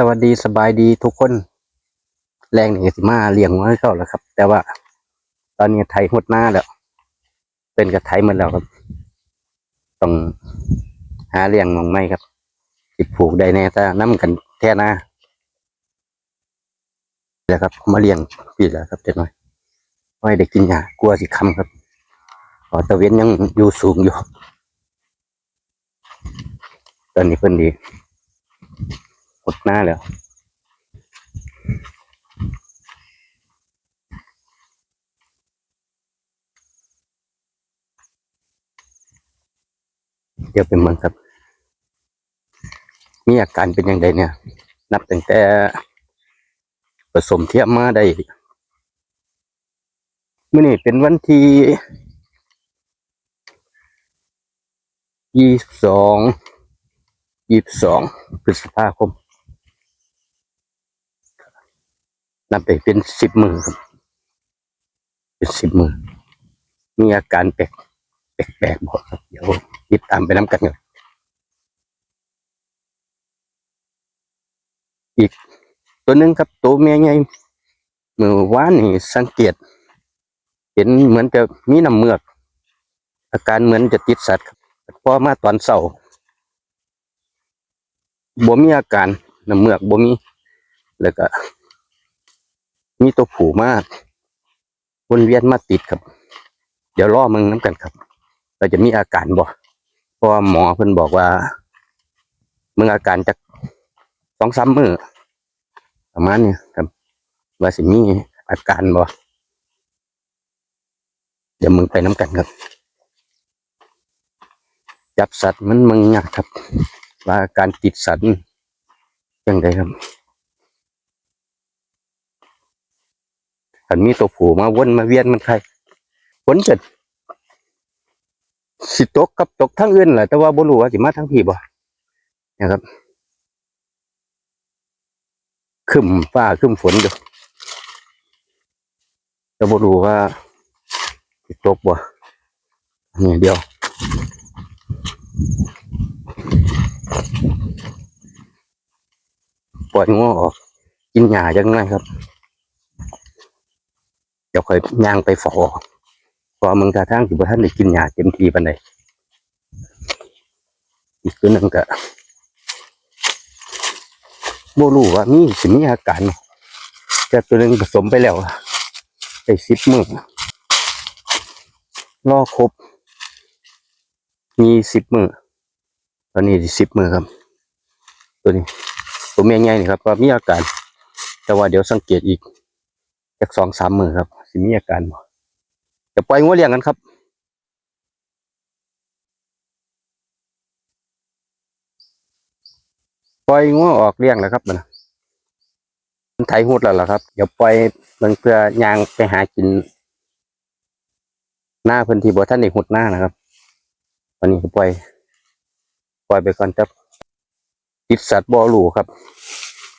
สวัสดีสบายดีทุกคน แรงนี่สิมาเลี้ยงไว้เข้าแล้วครับ แต่ว่า ตอนนี้ไถหดหน้าแล้ว เป็นกระไถหมดแล้วครับ ต้องหาเลี้ยงมองไม่ครับติดผูกได้แน่ถ้าน้ำกันแท่หน้าแล้วครับ มาเลี้ยงปีแล้วครับเด็กน้อยไว้ได้กินยากลัวสิคำครับขอตะเวนยังอยู่สูงอยู่ ตอนนี้เพิ่นดี ดหน้าแล้วเดี๋ยวเป็นเมืองครับ มีอาการเป็นยังไงเนี่ย นับตั้งแต่ผสมเทียมมาได้เมื่อนี้เป็นวันที่ยี่สองยี่สองพฤษภาคม นับไปเป็นสิบมือครับ เป็นสิบมือมีอาการแปลกแปลกๆบอกครับเดี๋ยวติดตามไปน้ำกันครับอีกตัวหนึ่งครับตัวเมียใหญ่เมื่อวานนี่สังเกต เห็นเหมือนจะมีน้ำเมือก อาการเหมือนจะติดสัตว์ครับพอมาตอนเช้าบ่มีอาการน้ำเมือกบ่มีแล้วก็ มีตัวผูมากวนเวียนมาติดครับ เดี๋ยวรอมึงน้ำกันครับ เราจะมีอาการบ่เพราะหมอเพิ่นบอกว่า มึงอาการจากสองสามมือประมาณนี้ครับ ว่าสิมีอาการบ่เดี๋ยวมึงไปน้ำกันครับ จับสัตว์มันมึงยากครับ ว่าอาการติดสัตว์ยังไงครับ อันมีตัวผูมาวนมาเวียนมันใครผลเกิดสิตกกับตกทั้งอื่นแหละแต่ว่าบ่รู้ว่าสิมาทั้งพี่บ่นะครับขึ้นฟ้าขึ้นฝนอยู่แต่บ่รู้ว่าสิตกบ่นี่เดียวปล่อยง้อออกกินหญ้าจังไงครับ เดี๋ยวค่อยย่างไปฝอเพอมึงกระทั่งที่บ่ท่านได้กินหญ้าเต็มทีปานใดอีกตัวหนึงก็บ่รู้ว่ามีสิมีอาการแต่ตัวหนึงผสมไปแล้วไปสิบมื้อรอครบ มีสิบมือตอนนี้สิบมือครับ ตัวนี้ตัวเมียใหญ่นี่ครับว่ามีอาการ แต่ว่าเดี๋ยวสังเกตอีกจากสองสามมือครับ มีอาการบ่จะปล่อยงัวเลี้ยงกันครับปล่อยงัวออกเลี้ยงแล้วครับมันมันไถหุดแล้วล่ะครับเดี๋ยวปล่อยมันเพื่อยางไปหากิน หน้าพื้นที่บ่ท่านได้หุดหน้านะครับตอนนี้ก็ปล่อยปล่อยไปก่อนครับติดสัตว์บ่รู้ครับ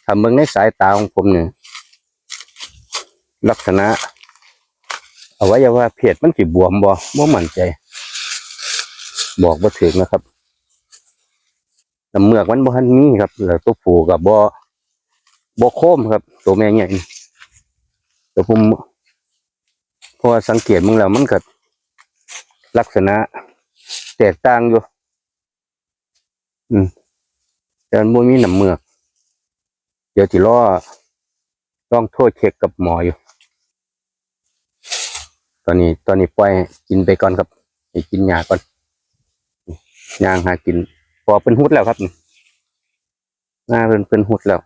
ถ้าเบิ่งในสายตาของผมเนี่ยลักษณะ อาไวัยวะเพศมันสิบวมบ่บ่มั่นใจ บอกบ่ถึงนะครับน้ำเมือกมันบ่ทันมีครับแล้วตัวผูกับบ่บ่โคมครับ ตัวแม่ใหญ่นี่แต่ผมเพราะสังเกตมึงแล้วมันก็ลักษณะ แตกต่างอยู่ อืมแต่มันบ่มีน้ำเมือก เดี๋ยวสิรอต้องโทษเช็คกับหมออยู่ ตอนนี้ตอนนี้ปล่อยกินไปก่อนครับให้กินยาก่อนยางหากิน พอเป็นหุดแล้วครับนี่หน้าเป็นเป็นหุดแล้ว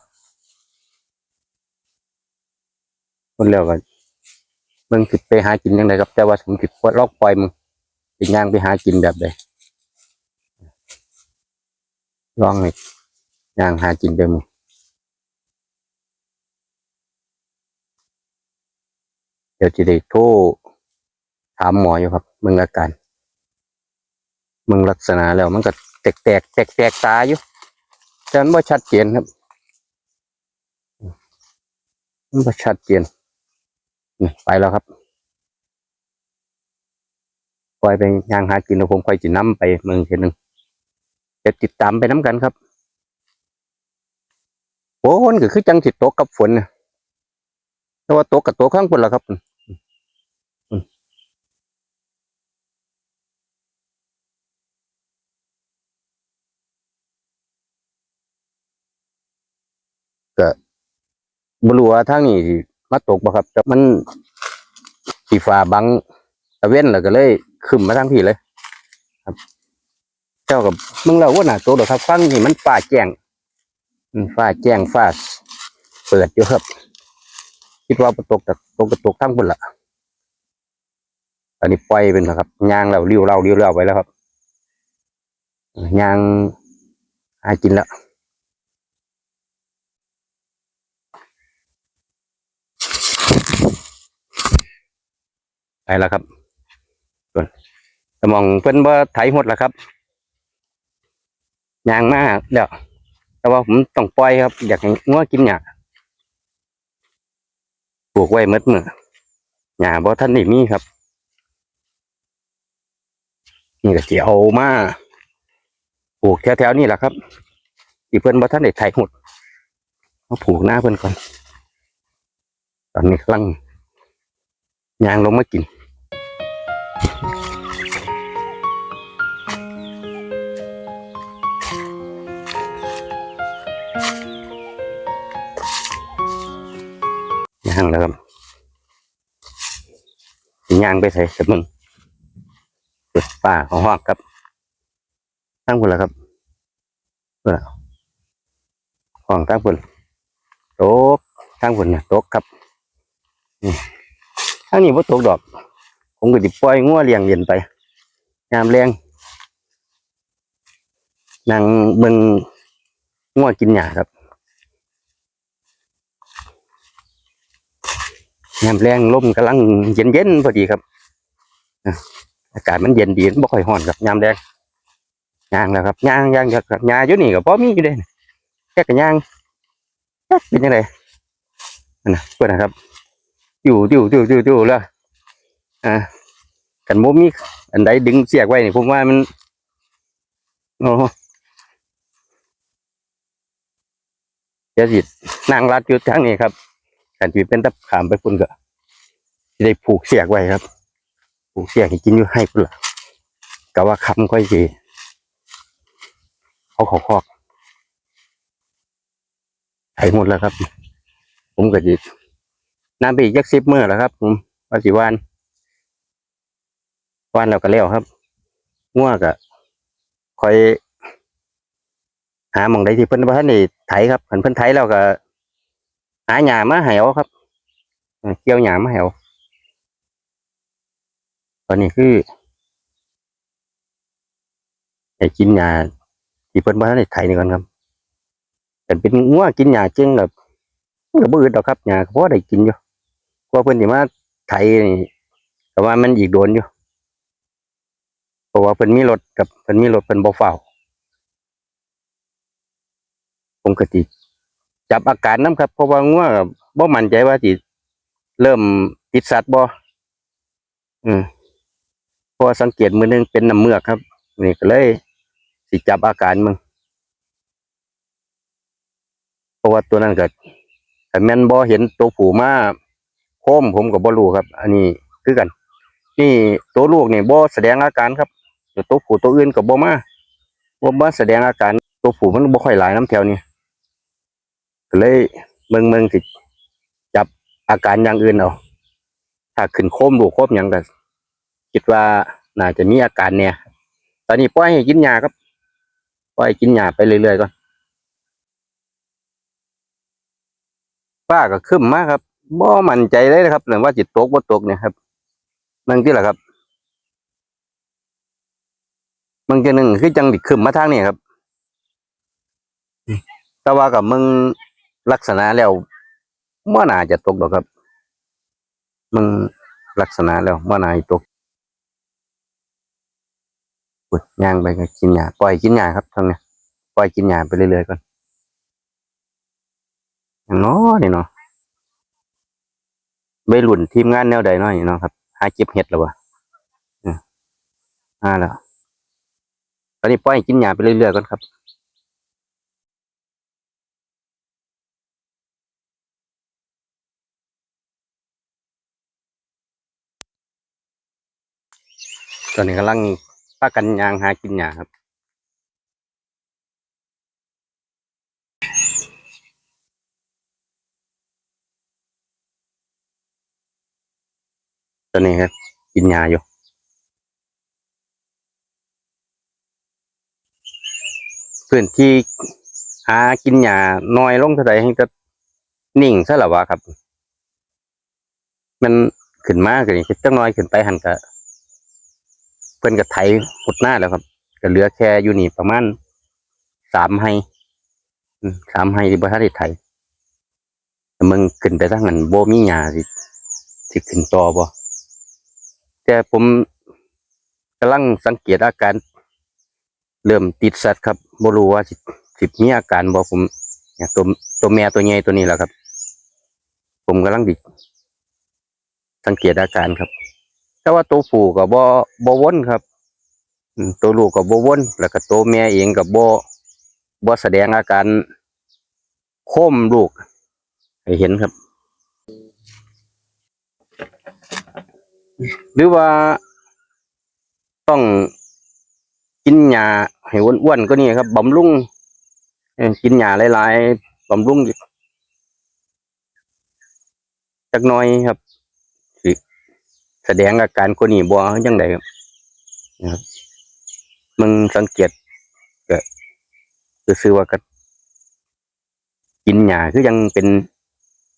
หุดแล้วก็มึงติดไปหากินยังไงครับ แต่ว่าผมติดลอกปล่อยมึงติดย่างไปหากินแบบใดลองให้ย่างหากินไปมึงเดี๋ยวจะได้โทร ถามหมออยู่ครับมึงอาการมึงลักษณะแล้วมันก็แตกแตกแตกแตกตาอยู่แต่มันไม่ชัดเจนครับมันไม่ชัดเจนนี่ไปแล้วครับปล่อยไปย่างหากินแล้วผมค่อยจิน้ำไปเมืองทีหนึ่งจะติดตามไปน้ำกันครับฝนก็คือจังสิตกกับฝนน่ะแต่ว่าตกกับตกข้างบนละครับ ก็บรู้ว่าทางนี้มาตกบ่ครับแต่มันสีฟ้าบังตะเว้นแล้วก็เลยขึ้นมาทางพี่เลย ครับ เจ้ากับมึงเราว่าหน่ะตัวดอกครับฟังนี่มันฟ้าแจ้งอืมฟ้าแจ้งฟ้าเปิดอยู่ครับ คิดว่าประตกแต่ตกกระตกทั้งบนละอันนี้ปล่อยเป็นนะครับยางเราเลี้ยวเราเลี้ยวเราไปแล้วครับยางหากินแล้ว ไปแล้วครับส่วนสมองเพิ่นว่าไถหมดแล้วครับยางมากเดี๋ยวแต่ว่าผมต้องปล่อยครับ อยากให้งัวกินหญ้าปลูกไว้มดมือหญ้าบ่ท่านได้มีครับ นี่ก็สิเอามาปลูกแถวๆนี่แหละครับที่เพิ่นบ่ท่านได้ไถหดมาปลูกหน้าเพิ่นก่อน ตอนนี้กำลังยางลงมากิน ย่างไปใส่สมึงเปิดป่าของหอกครับตั้งพุ่นแล้วครับเพื่อห้องตั้งพุ่นโต๊ะตั้งพุ่นเนี่ยโต๊ะครับนี่ทางนี้ว่าโตกดอก ผมก็ดิปล่อยงัวเลี้ยงเย็นไปยามแรงนั่งเบิ่งงัวกินหญ้าครับ ยามแรงลมกำลังเย็นเย็นพอดีครับอากาศมันเย็นดีบ่ค่อยร้อนครับยามแรงย่างแล้วครับย่างย่างครับยาอยู่นี่ก็พอมีอยู่เด้แค่กับย่างเป็นยังไงนะเพื่อนนะครับ อยู่อยู่อยู่อยู่อยู่แล้วอ่ากันโมมีอันใดดึงเสียกไว้นี่ผมว่ามันโอ้เดี๋ยวสินั่งรัดอยู่ทางนี้ครับ กันที่เป็นตะขามไปพุ่นก็ได้ผูกเสียกไว้ครับ ผูกเสียกให้กินอยู่ให้พุ่นละก็ว่าคำค่อยสิเอาขาคอกไถหมดแล้วครับ ผมก็จิน้ำไปอีกยักสิบมื่อแล้วครับ ผมว่าสิวานวานเราก็แล้วครับง่วก็คอย หาหมองใดที่เพิ่นว่าท่านได้ไถครับเพิ่นเพิ่นไถแล้วก็ หาหญ้ามาให้เอาครับเกี่ยวหญ้ามาให้เอาตอนนี้คือให้กินหญ้าที่เพิ่นบ่ทันได้ไถนี่ก่อนครับแต่เป็นงัวกินหญ้าจึงแบบมันก็บ่อึดดอกครับหญ้าก็พอได้กินอยู่กว่าเพิ่นสิมาไถนี่แต่ว่ามันอีกโดนอยู่เพราะว่าเพิ่นมีรถกับเพิ่นมีรถเพิ่นบ่เฝ้าผมก็สิ จับอาการน้ำครับเพราะว่างัวกับบ่มั่นใจว่าสิเริ่มติดสัตว์บ่อืมเพราะสังเกตมือหนึงเป็นน้ำเมือกครับ นี่ก็เลย สิจับอาการมึงเพราะว่าตัวนั้นก็แต่แม่นบ่เห็นตัวผู้มาโค้มผมก็บ่รู้ครับ อันนี้คือกัน นี่ตัวลูกนี่บ่แสดงอาการครับต่ตัวผู้ตัวอื่นก็บ่มาบ่มาแสดงอาการ ตัวผู้มันบ่ค่อยหลายน้ำแถวนี้ ก็เลยเมืองเมืองสิจับอาการอย่างอื่นเอาถ้าขึ้นโคมดูโคมอย่างก็คิดว่าน่าจะมีอาการเนี่ย ตอนนี้ปล่อยให้กินยาครับปล่อยให้กินยาไปเรื่อยๆก่อนป้าก็ขึ้นมากครับบ่มั่นใจเลยนะครับเรื่องว่าจิตตกบ่ตกเนี่ยครับนั่นที่แหละครับบางทีหนึ่งคือจังดิขึ้นมาทางนี้ครับ แต่ว่ากับมึง ลักษณะแล้วเมื่อนาจะตกดอกครับมึงลักษณะแล้วเมื่อนาตกอุ๊ยย่างไปก็กินหญ้าปล่อยกินหญ้าครับทางเนี้ยปล่อยกินหญ้าไปเรื่อยๆก่อนอย่างน้อนี่เนาะไปหลุ่นทีมงานแนวใดน้อยเนาะครับ หาเก็บเห็ดแล้ววะอ่าแล้วตอนนี้ปล่อยกินหญ้าไปเรื่อยๆก่อนครับ ตอนนี้กำลังพากันยางหากินหญ้าครับตอนนี้ครับกินหญ้าอยู่พื้นที่หากินหญ้าน้อยลงเท่าไหร่ให้จะนิ่งซะละวะครับ มันขึ้นมากเลยจังน้อยขึ้นไปหันกะ พิ่นก็ไถหดหน้าแล้วครับก็เหลือแค่อยู่นี่ประมาณสามไฮสามไฮที่บ่ทันได้ไถแต่มึงขึ้นไปทางนั้นโบมีหญ้าสิสิขึ้นต่อบ่แต่ผมกำลังสังเกตอาการ เริ่มติดสัตว์ครับบ่รู้ว่าสิสิมีอาการบ่ผมเนี่ยตัวตัวแม่ตัวใหญ่ตัวนี้แหละครับ ผมกำลังดิสังเกตอาการครับ แต่ว่าตัวผู้ก็บ่บ่วนครับตัวลูกก็บ่วนแล้วก็ตัวแม่เองก็บ่บ่แสดงอาการโค้มลูกให้เห็นครับ หรือว่าต้องกินหญ้าให้อ้วนๆก็นี่ครับบำรุงกินหญ้าหลายๆบำรุงจักหน่อยครับ แสดงอาการคนนี้บ่จังไดครับนะครับมึงสังเกตก็ซื่อว่าก็กินหญ้าคือยังเป็น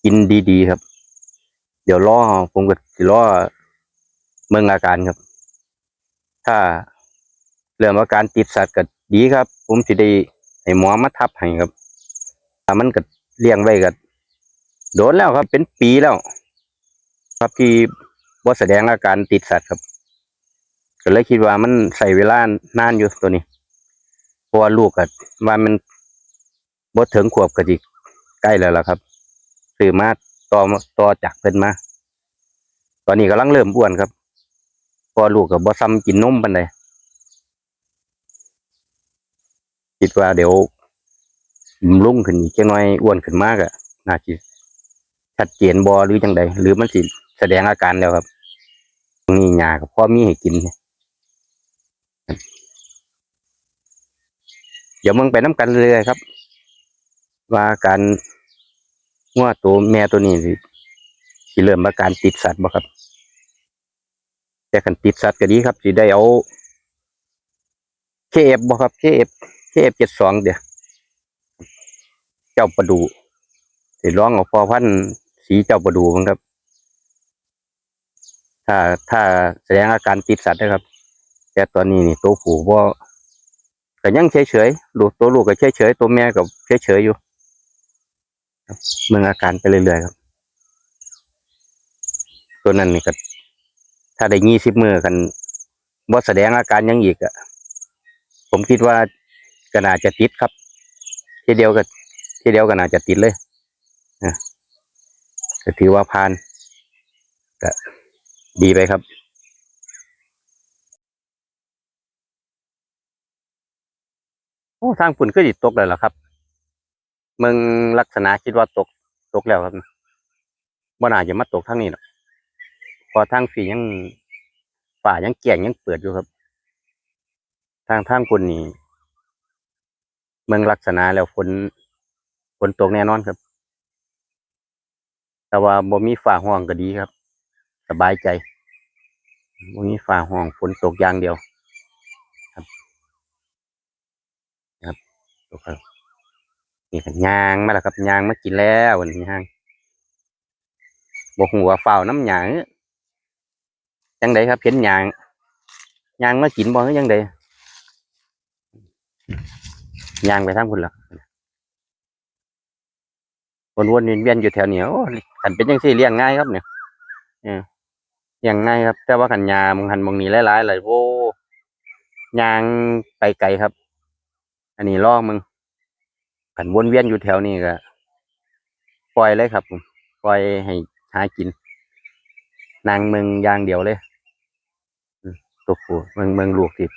กินดีๆครับ เดี๋ยวรอผมก็สิรอเมืองอาการครับ ถ้าเรื่องอาการติดสัตว์ก็ดีครับ ผมสิได้ให้หมอมาทับให้ครับถ้ามันก็เลี้ยงไว้ก็โดนแล้วครับ เป็นปีแล้ว ครับที่ บ่แสดงอาการติดสัตว์ครับก็เลยคิดว่ามันใส่เวลานานอยู่ตัวนี้เพราะว่าลูกก็ว่ามันบ่ถึงขวบก็สิใกล้แล้วล่ะครับซื้อมาต่อมาต่อจากเพิ่นมา ตอนนี้กำลังเริ่มอ้วนครับ พอลูกก็บ่ซ้ำกินนมปานใดคิดว่าเดี๋ยวลุ่งขึ้นอีกจักหน่อยอ้วนขึ้นมากอะน่าสิชัดเจนบ่หรือจังใดหรือมันสิแสดงอาการแล้วครับ นี่หญ้าก็พอมีให้กินเดี๋ยวมึงไปน้ำกันเลยครับ ว่าการว่าตัวแม่ตัวนี้สิสิเริ่มอาการติดสัตว์บ่ครับ แต่คันติดสัตว์ก็ดีครับสิได้เอาเคเอฟบ่ครับเคเอฟเคเอฟเจ็ดสองเดี๋ยวเจ้าประดูสิร้องเอาพอพันธ์สีเจ้าประดูมั้งครับ ถ้าถ้าแสดงอาการติดสัตว์นะครับ แต่ตอนนี้นี่ตัวผู้บ่ก็ยังเฉยๆลูกตัวลูกก็เฉยๆตัวแม่ก็เฉยๆอยู่เมืองอาการไปเรื่อยๆครับ ตัวนั้นนี่ก็ถ้าได้ยี่สิบมือกันบ่แสดงอาการยังอีกอะผมคิดว่าก็น่าจะติดครับ ทีเดียวก็ทีเดียวก็น่าจะติดเลยนะก็ถือว่าผ่านก็ ดีไปครับโอ้ทางฝุ่นก็ดิตกแล้วล่ะครับมืองลักษณะคิดว่าตกตกแล้วครับบ่น่าจะมาตกทางนี้หรอกพอทางฝียังฝ่ายังแก่งยังเปิดอยู่ครับ ทางทางฝุ่นนี่เมืองลักษณะแล้วฝนฝนตกแน่นอนครับ แต่ว่าบ่มีฝ่าห้องก็ดีครับ สบายใจบ่มีฝ่าห้องฝนตกอย่างเดียว ครับครับตกครับนี่ครับยางมาแล้วครับยางมากินแล้ววันนี้ยางบ่หัวาฝ้าน้ำหยางจังไดครับเห็นยางยางมากินบ่หรือยังไดยางไปทางพุ่นละวนๆเวียนๆอยู่แถวเหนี้โอ้ขันเป็นจังซี่เลี้ยงง่ายครับเนี่ย ออเลี้ยงง่ายครับ แต่ว่าขันยามึงหันมึงนี้หลายๆเลยโอ้ยางไปไกลครับ อันนี้ล่อมึงขันวนเวียนอยู่แถวนี้ก็ปล่อยเลยครับผมปล่อยให้หากิน นางเมืองยางเดียวเลยตัวผู้เมืองเมืองลูกที่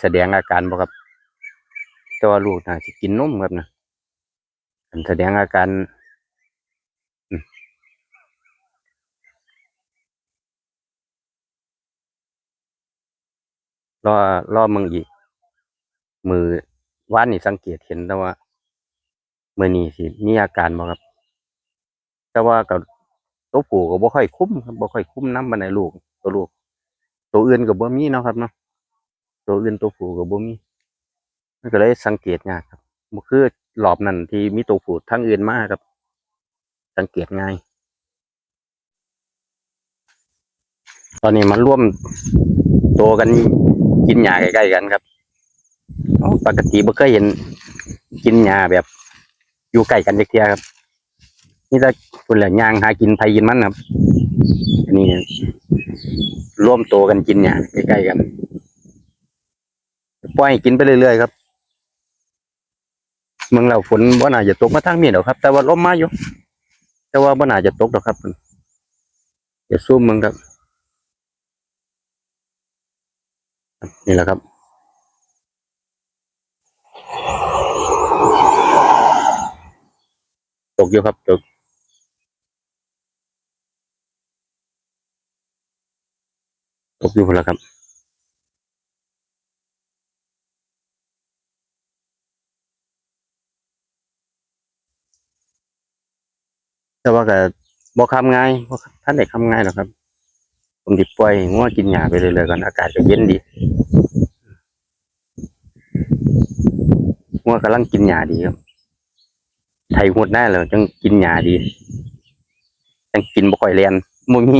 แสดงอาการบ่ครับแต่ว่าลูกน่าสิกินนมครับนะแสดงอาการ รอรอมึงอีก มือว่านนี่สังเกตเห็นแต่ว่ามือนี่สิมีอาการบ่ครับ แต่ว่ากับตัวผู้ก็บ่ค่อยคุ้มครับบ่ค่อยคุ้มน้ำบันไดลูก ตัวลูก ตัวอื่นก็บ่มีเนาะครับเนาะตัวอื่นตัวผู้ก็บ่มีมันก็เลยสังเกตยากครับบ่คือรอบนั้นที่มีตัวผู้ทั้งอื่นมาครับ สังเกตง่ายตอนนี้มันร่วมตัวกัน กินหญ้าใกล้ๆกันครับอ๋อปกติบ่เคยเห็น กินหญ้าแบบ อยู่ใกล้กันจักเที่ยครับ นี่ถ้าคนละย่างหากินไผกินมันครับอันนี้ร่วมตัวกันกินหญ้าใกล้ๆกันปล่อยให้กินไปเรื่อยๆครับ เมืองเราฝนบ่น่าจะตกมาทางนี้หรอกครับ แต่ว่าลมมาอยู่ แต่ว่าบ่น่าจะตกหรอกครับเดี๋ยวซูมมึงครับ นี่แหละครับ ตกอยู่ครับตกตกอยู่พุ่นละครับแต่ว่าก็บ่คำง่ายท่านได้คำง่ายหรอครับ ผมดิปล่อยให้งัวกินหญ้าไปเรื่อยๆก่อนอากาศก็เย็นดีงัวกำลังกินหญ้าดีครับไทยหดได้แล้วจังกินหญ้าดีจังกินบ่ค่อยเรียนบ่มี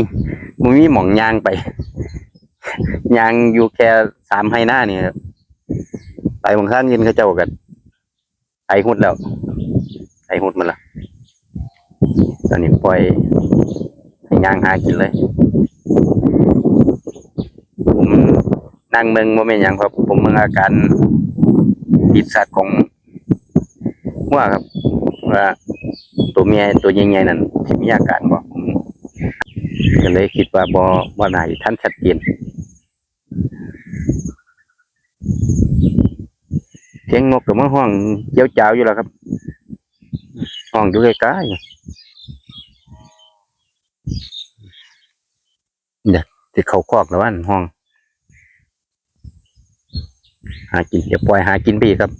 บ่มีหมองยางไปยางอยู่แค่สามไฮหน้านี่ครับไปบางครั้งยินเขาเจ้ากันไทยหดแล้วไทยหดมาละตอนนี้ปล่อยให้ยางหากินเลย ผม นั่งเมืองโมเมนหยังครับ ผมเมืองอาการปิดสัตว์ของหัว่าครับ ว่าตัวเมียตัวใหญ่ๆนั่นที่มีอาการบ่ผมก็เลยคิดว่าบ่บ่นาจะท่านชัดเจนเสียงนกกับมาห้องเจียวจ้าวอยู่แล้วครับห้องอยู่ใกล้ๆเดี๋ยวที่เขาคอกแล้ววันห้อง หากินเดี๋ยวปล่อยหากินไปอีกครับ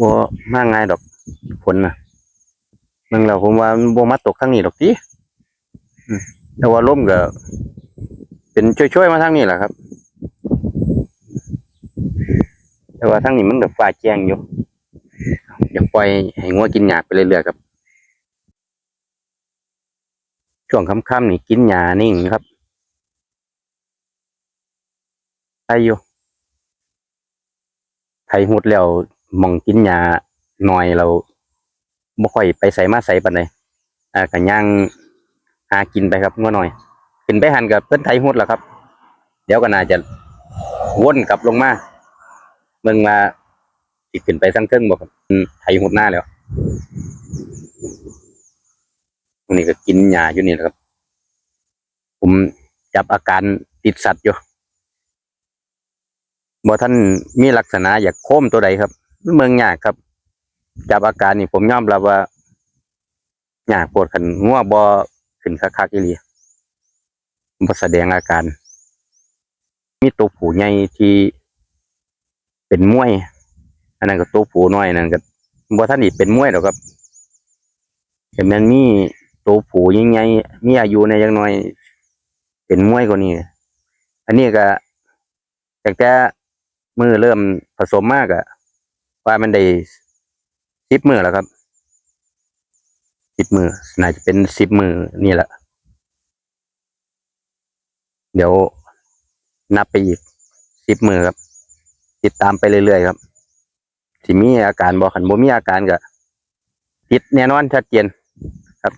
บ่มากง่ายดอกฝนนะมืองเราผมว่ามันบ่มาตกทางนี้ดอกทีอืมแต่ว่าลมก็เป็นช่วยๆมาทางนี้แหละครับ แต่ว่าทางนี้มันแบบฟ้าแจ้งอยู่เดี๋ยวปล่อยให้งัวกินหญ้าไปเรื่อยๆครับ ช่วงค่ำๆนี่กินหญ้านิ่งครับใช่อยู่ ไทยหุดแล้วมองกินหญ้าหน่อยเราบ่ค่อยไปใส่มาใส่ปานใดอ่าก็ย่างหากินไปครับงัวหน่อยขึ้นไปหันกับเพิ่นไทยหุดแล้วครับ เดี๋ยวก็น่าจะวนกลับลงมาเบิ่งว่าสิขึ้นไปทั้งเทิงบ่ครับอืมไทยหุดหน้าแล้วตรงนี้ก็กินหญ้าอยู่นี่แหละครับ ผมจับอาการติดสัตว์อยู่ บ่ท่านมีลักษณะอยากโค้มตัวใดครับ เมืองยากครับ จับอาการนี่ผมยอมรับว่ายากปวดขันงัวบ่ขึ้นคักๆอีหลีบ่แสดงอาการ มีตัวผูใหญ่ที่เป็นมวย อันนั้นก็ตัวผูน้อยนั่นก็บ่ท่านนี่เป็นมวยหรอกครับแต่มันมีตัวผู้ใหญ่ๆมีอายุในยอย่างน้อย เป็นมวยกว่านี้ อันนี้ก็แต่แต่ มือเริ่มผสมมากอะว่ามันได้สิบมือแล้วครับสิบมือน่าจะเป็นสิบมือนี่แหละ เดี๋ยวนับไปอีกสิบมือครับ ติดตามไปเรื่อยๆครับที่มีอาการบอกขันบ่มีอาการก็ติดแน่นอนชัดเจนครับ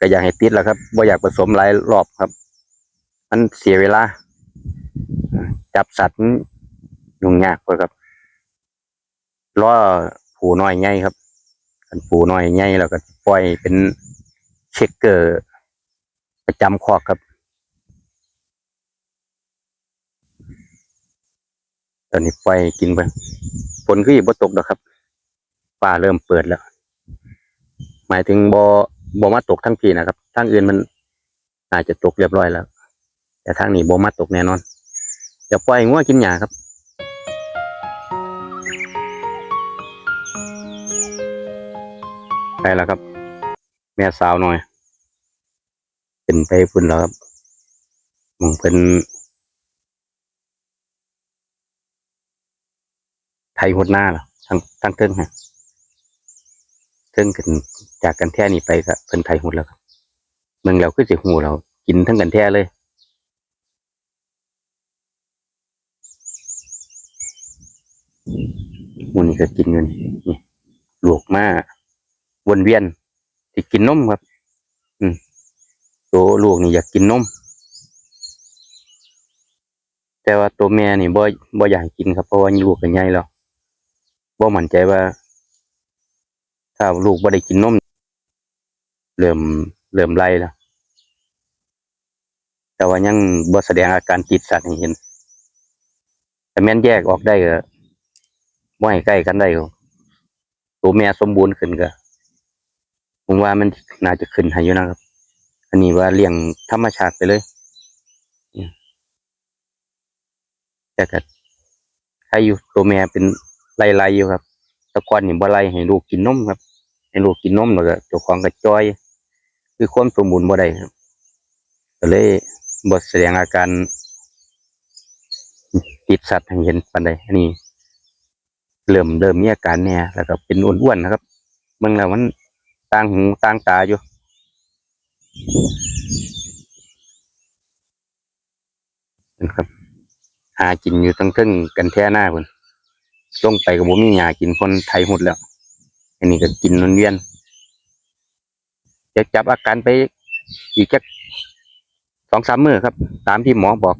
ก็อยากให้ติดแหละครับบ่อยากผสมหลายรอบครับ มันเสียเวลา จับสัตว์ ยุ่งยากกว่าครับล้อผูน้อยใหญ่ครับอันผูน้อยใหญ่แล้วก็ปล่อยเป็นเช็คเกอร์ประจำคอกครับ ตอนนี้ปล่อยกินไปฝนคืออีกบ่ตกดอกครับฟ้าเริ่มเปิดแล้ว หมายถึงบ่บ่มาตกทั้งทีนะครับทางอื่นมันอาจจะตกเรียบร้อยแล้ว แต่ทางนี้บ่มาตกแน่นอนอย่าปล่อยงัวกินหญ้าครับ ไปแล้วครับ แม่สาวหน่อย เป็นไปพุ่นแล้วครับมองเป็นไทยหดหน้าหรอทั้งทั้งเทิงฮะเทิงกันจากกันแท่นี่ไปก็เพิ่นไทยหดแล้วครับเมืองเราคือสิหูเรา กินทั้งกันแท่เลยมูนี่ก็กินอยู่นี่นี่ลวกมาก วนเวียนที่กินนมครับ อืมตัวลูกนี่อยากกินนม แต่ว่าตัวแม่นี่บ่บ่อยากกินครับเพราะว่าลูกกันใหญ่แล้วบ่มั่นใจว่า ถ้าลูกบ่ได้กินนมเริ่มเริ่มไล่แล้วแต่ว่ายังบ่แสดงอาการติดสัตว์ให้เห็นแต่แม่นแยกออกได้ก็บ่ให้ใกล้กันได้ก็ตัวแม่สมบูรณ์ขึ้นก็ ผมว่ามันน่าจะขึ้นให้อยู่นะครับ อันนี้ว่าเลี้ยงธรรมชาติไปเลยแต่ก็ใครอยู่ตัวแม่เป็นไล่ๆอยู่ครับตะกอนนี่บ่ไล่ให้ลูกกินนมครับ ให้ลูกกินนมแล้วก็เจ้าของก็จอย คือความสมบูรณ์บ่ได้ครับก็เลยบ่แสดงอาการติดสัตว์ให้เห็นปานใดอันนี้เริ่มเริ่มมีอาการแหน่แล้วก็เป็นอ้วนๆนะครับเบิ่งแล้วมัน ต่างหูต่างตาอยู่นะครับ หากินอยู่ตั้งเทึงกันแท้หน้าพุ่นลงไปก็บ่มีหญ้ากินคนไทยหมดแล้ว อันนี้ก็กินวนเวียนจะจับอาการไปอีกจักสองสามมือครับ ตามที่หมอบอก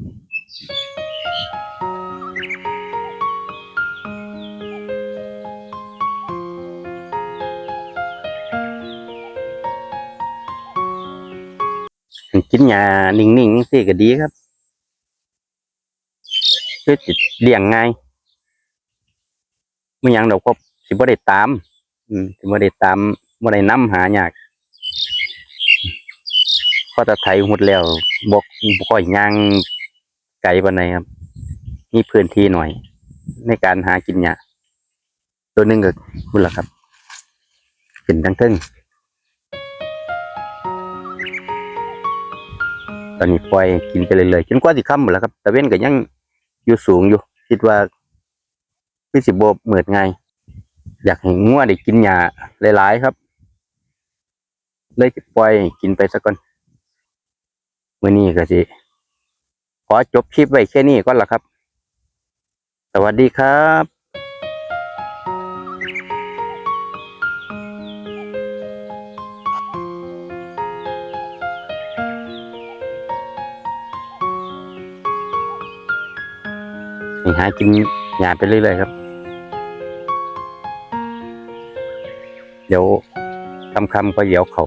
กินยานิ่งๆสิก็ดีครับคือสิตเลี้ยงง่ายไม่หยังดอกก็สิบ่ได้ตาม อืมสิบ่ได้ตามบ่ได้นํหายากพอจะไถหุดแล้วบ่บ่ค่อยย่างไกลปานใดครับมีพื้นที่หน่อย ในการหากินหญ้าตัวหนึงก็คุณล่ะครับเป็นทั้งเทึง ตอนนี้ปล่อยกินไปเรื่อยๆจนกว่าสิค่ำหมดแล้วครับตะเว้นก็ยังอยู่สูงอยู่ คิดว่าพี่สิบโบเหมือดไงายอยากให้งัวได้กินหญ้าหลายๆครับ เลยจะปล่อยให้กินไปสักก่อนมื้อนี้ก็สิขอจบคลิปไว้แค่นี้ก่อนละครับ สวัสดีครับ หากินหญ้าไปเรื่อยๆครับ เดี๋ยวคำๆก็เหยียวเขา